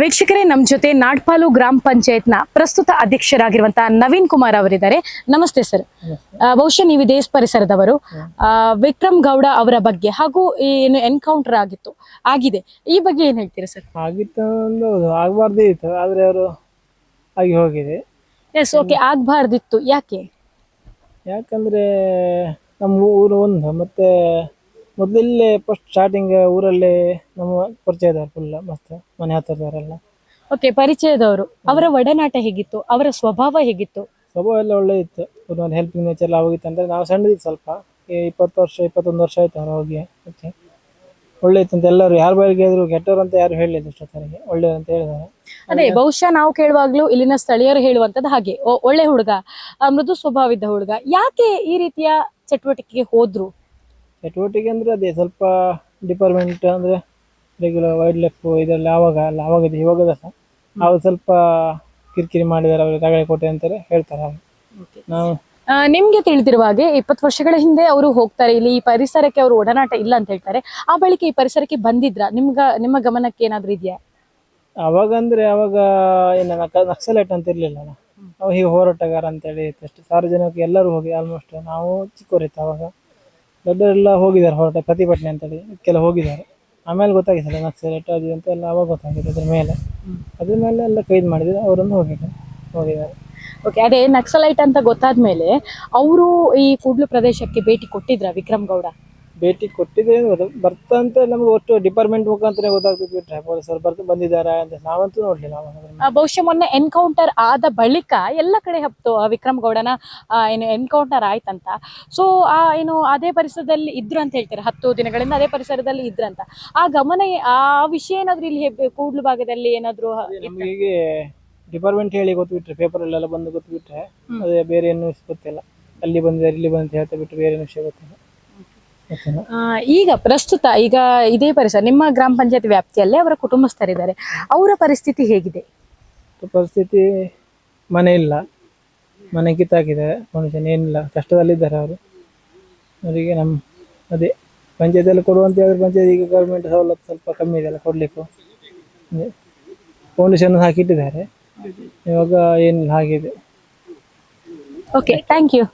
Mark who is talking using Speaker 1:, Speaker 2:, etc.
Speaker 1: ವೀಕ್ಷಕರೇ ನಮ್ಮ ಜೊತೆ ನಾಡ್ಪಾಲು ಗ್ರಾಮ ಪಂಚಾಯತ್ನ ಪ್ರಸ್ತುತ ಅಧ್ಯಕ್ಷರಾಗಿರುವಂತಹ ನವೀನ್ ಕುಮಾರ್ ಅವರಿದ್ದಾರೆ. ನಮಸ್ತೆ ಸರ್. ಬಹುಶಃ ನೀವು ದೇಶ ಪರಿಸರದವರು. ವಿಕ್ರಮ್ ಗೌಡ ಅವರ ಬಗ್ಗೆ ಹಾಗೂ ಏನು ಎನ್ಕೌಂಟರ್ ಆಗಿತ್ತು ಆಗಿದೆ. ಈ ಬಗ್ಗೆ ಏನ್ ಹೇಳ್ತೀರಾ ಸರ್?
Speaker 2: ಆಗಿತ್ತು ಆಗಬಾರ್ದೇ ಇತ್ತು ಆದರೆ ಅವರು ಆಗಿ ಹೋಗಿದೆ.
Speaker 1: ಎಸ್ ಓಕೆ ಆಗ್ಬಾರ್ದಿತ್ತು. ಯಾಕೆ?
Speaker 2: ಯಾಕಂದ್ರೆ ನಮ್ಮ ಊರು ಒಂದು ಮತ್ತು ಮೊದಲಿಲ್ಲೇ ಫಸ್ಟ್ ಸ್ಟಾರ್ಟಿಂಗ್ ಊರಲ್ಲೇ ನಮ್ಮ ಪರಿಚಯ ಇದ್ದಾರೆ ಫುಲ್ ಮಸ್ತ್ ಮನೆ ಹತ್ತಿರದವರೆಲ್ಲ
Speaker 1: ಓಕೆ ಪರಿಚಯದವರು. ಅವರ ಒಡನಾಟ ಹೇಗಿತ್ತು? ಅವರ ಸ್ವಭಾವ ಹೇಗಿತ್ತು?
Speaker 2: ಸ್ವಭಾವ ಎಲ್ಲ ಒಳ್ಳೆ ಇತ್ತು ಒಂದು ಹೆಲ್ಪಿಂಗ್ ನೇಚರ್ ಎಲ್ಲ ಹೋಗಿತ್ತು ಅಂದರೆ ನಾವು ಸಣ್ಣದಿತ್ತು ಸ್ವಲ್ಪ. ಈ ಇಪ್ಪತ್ತು ವರ್ಷ ಇಪ್ಪತ್ತೊಂದು ವರ್ಷ ಆಯ್ತು ಅವ್ರು ಹೋಗಿ. ಓಕೆ ಒಳ್ಳೆ ಇತ್ತು ಅಂತ ಎಲ್ಲರೂ ಯಾರು ಬಾರಿಗೆ ಆದರೂ ಕೆಟ್ಟವ್ರು ಅಂತ ಯಾರು ಹೇಳಿಲ್ಲ ಇಷ್ಟೊತ್ತವರೆಗೆ ಒಳ್ಳೆ ಅಂತ ಹೇಳಿದ್ದಾರೆ.
Speaker 1: ಅದೇ ಬಹುಶಃ ನಾವು ಕೇಳುವಾಗ್ಲೂ ಇಲ್ಲಿನ ಸ್ಥಳೀಯರು ಹೇಳುವಂತದ್ದು ಹಾಗೆ. ಒಳ್ಳೆ ಹುಡುಗ ಮೃದು ಸ್ವಭಾವ ಇದ್ದ ಹುಡುಗ. ಯಾಕೆ ಈ ರೀತಿಯ ಚಟುವಟಿಕೆಗೆ ಹೋದ್ರು?
Speaker 2: ಚಟುವಟಿಕೆ ಅಂದರೆ ಅದೇ ಸ್ವಲ್ಪ ಡಿಪಾರ್ಟ್ಮೆಂಟ್ ಅಂದರೆ ರೆಗ್ಯುಲರ್ ವೈಲ್ಡ್ ಲೈಫ್ ಇದರಲ್ಲಿ ಆವಾಗ ಅಲ್ಲ ಆವಾಗದ ಇವಾಗದ ಸಹ. ಅವ್ರು ಸ್ವಲ್ಪ ಕಿರಿಕಿರಿ ಮಾಡಿದ್ದಾರೆ ಅವರು ತಗಡೆ ಕೊಟ್ಟೆ ಅಂತಾರೆ ಹೇಳ್ತಾರೆ ನಾವು
Speaker 1: ನಿಮಗೆ ನಿಮ್ಗೆ ತಿಳಿದಿರುವ ಹಾಗೆ ಇಪ್ಪತ್ತು ವರ್ಷಗಳ ಹಿಂದೆ ಅವರು ಹೋಗ್ತಾರೆ ಇಲ್ಲಿ ಈ ಪರಿಸರಕ್ಕೆ ಅವರು ಒಡನಾಟ ಇಲ್ಲ ಅಂತ ಹೇಳ್ತಾರೆ. ಆ ಬಳಿಕ ಈ ಪರಿಸರಕ್ಕೆ ಬಂದಿದ್ರ ನಿಮ್ಗ ನಿಮ್ಮ ಗಮನಕ್ಕೆ ಏನಾದರೂ ಇದೆಯಾ?
Speaker 2: ಅವಾಗ ಅಂದರೆ ಅವಾಗ ಏನ ನಕ ನಕ್ಸಲೈಟ್ ಅಂತ ಇರಲಿಲ್ಲ ಅವ ಹೀಗೆ ಹೋರಾಟಗಾರ ಅಂತೇಳಿ ಇತ್ತು ಅಷ್ಟೇ. ಸಾರ್ವಜನಿಕ ಎಲ್ಲರೂ ಹೋಗಿ ಆಲ್ಮೋಸ್ಟ್ ನಾವು ಚಿಕ್ಕವರಿತ್ತು ಅವಾಗ. ದೊಡ್ಡವರೆಲ್ಲ ಹೋಗಿದ್ದಾರೆ ಹೊರಟ ಪ್ರತಿಭಟನೆ ಅಂತೇಳಿ ಕೆಲವು ಹೋಗಿದ್ದಾರೆ. ಆಮೇಲೆ ಗೊತ್ತಾಗಿತ್ತಲ್ಲ ನಕ್ಸಲೈಟ್ ಅದು ಅಂತ ಎಲ್ಲ ಅವಾಗ ಗೊತ್ತಾಗಿದೆ ಅದ್ರ ಮೇಲೆ. ಅದ್ರ ಮೇಲೆ ಎಲ್ಲ ಕೈದು ಮಾಡಿದ್ರು ಅವರೊಂದು ಹೋಗಿದ್ದಾರೆ ಹೋಗಿದ್ದಾರೆ.
Speaker 1: ಓಕೆ ಅದೇ ನಕ್ಸಲೈಟ್ ಅಂತ ಗೊತ್ತಾದ್ಮೇಲೆ, ಅವರು ಈ ಕೂಡ್ಲು ಪ್ರದೇಶಕ್ಕೆ ಭೇಟಿ ಕೊಟ್ಟಿದ್ರ ವಿಕ್ರಮ್ ಗೌಡ?
Speaker 2: ಭೇಟಿ ಕೊಟ್ಟಿದ್ರೆ ಬರ್ತಾ ಅಂತ ನಮಗೆ ಒಟ್ಟು ಡಿಪಾರ್ಟ್ಮೆಂಟ್ ಮುಖಾಂತರ ಗೊತ್ತಾಗ್ತಿತ್ತು. ಬಿಟ್ರೆ ಪೊಲೀಸರು ಬರ್ತಾ ಬಂದಿದ್ದಾರೆ ಅಂತ ನಾವಂತೂ ನೋಡ್ಲಿಲ್ಲ
Speaker 1: ಆ, ಬಹುಶಃ ಮೊನ್ನೆ ಎನ್ಕೌಂಟರ್ ಆದ ಬಳಿಕ ಎಲ್ಲ ಕಡೆ ಹಬ್ತು ಆ ವಿಕ್ರಮ್ ಗೌಡನ ಆ, ಏನು ಎನ್ಕೌಂಟರ್ ಆಯ್ತಂತ. ಸೊ ಆ ಏನು ಅದೇ ಪರಿಸರದಲ್ಲಿ ಇದ್ರು ಅಂತ ಹೇಳ್ತಾರೆ? ಹತ್ತು ದಿನಗಳಿಂದ ಅದೇ ಪರಿಸರದಲ್ಲಿ ಇದ್ರಂತ ಆ ಗಮನ ಏ- ಆ ವಿಷಯ ಏನಾದ್ರು ಇಲ್ಲಿ ಕೂಡ್ಲು ಭಾಗದಲ್ಲಿ ಏನಾದ್ರು ಹ-
Speaker 2: ನಮ್ಗೆ ಹೀಗೆ ಡಿಪಾರ್ಟ್ಮೆಂಟ್ ಹೇಳಿ ಗೊತ್ತುಬಿಟ್ರೆ ಪೇಪರಲ್ಲೆಲ್ಲ ಬಂದು ಗೊತ್ತುಬಿಟ್ರೆ ಅದೇ ಬೇರೆ ಏನು ಗೊತ್ತಿಲ್ಲ. ಅಲ್ಲಿ ಬಂದಿದ್ದಾರೆ ಇಲ್ಲಿ ಬಂದು ಹೇಳ್ತಾ ಬಿಟ್ಟು ಬೇರೆ ಏನು ವಿಷಯ ಗೊತ್ತಿಲ್ಲ.
Speaker 1: ಈಗ ಪ್ರಸ್ತುತ ಈಗ ಇದೇ ಪರಿಸರ ನಿಮ್ಮ ಗ್ರಾಮ ಪಂಚಾಯತ್ ವ್ಯಾಪ್ತಿಯಲ್ಲೇ ಅವರ ಕುಟುಂಬಸ್ಥರಿದ್ದಾರೆ. ಅವರ ಪರಿಸ್ಥಿತಿ ಹೇಗಿದೆ?
Speaker 2: ಪರಿಸ್ಥಿತಿ ಮನೆ ಇಲ್ಲ. ಮನೆ ಕಿತ್ತಾಕಿದ್ದಾರೆ. ಮನುಷ್ಯನ ಏನಿಲ್ಲ. ಕಷ್ಟದಲ್ಲಿದ್ದಾರೆ ಅವರು. ಅವರಿಗೆ ನಮ್ಮ ಅದೇ ಪಂಚಾಯತಿಯಲ್ಲಿ ಕೊಡುವಂತ ಹೇಳಿದ್ರೆ ಪಂಚಾಯತ್ ಈಗ ಗೌರ್ಮೆಂಟ್ ಸವಲತ್ತು ಸ್ವಲ್ಪ ಕಮ್ಮಿ ಇದೆಯಲ್ಲ ಕೊಡಲಿಕ್ಕೂ. ಫೌಂಡೇಶನ್ ಹಾಕಿಟ್ಟಿದ್ದಾರೆ. ಇವಾಗ ಏನಿಲ್ಲ ಹಾಗಿದೆ.
Speaker 1: Okay thank you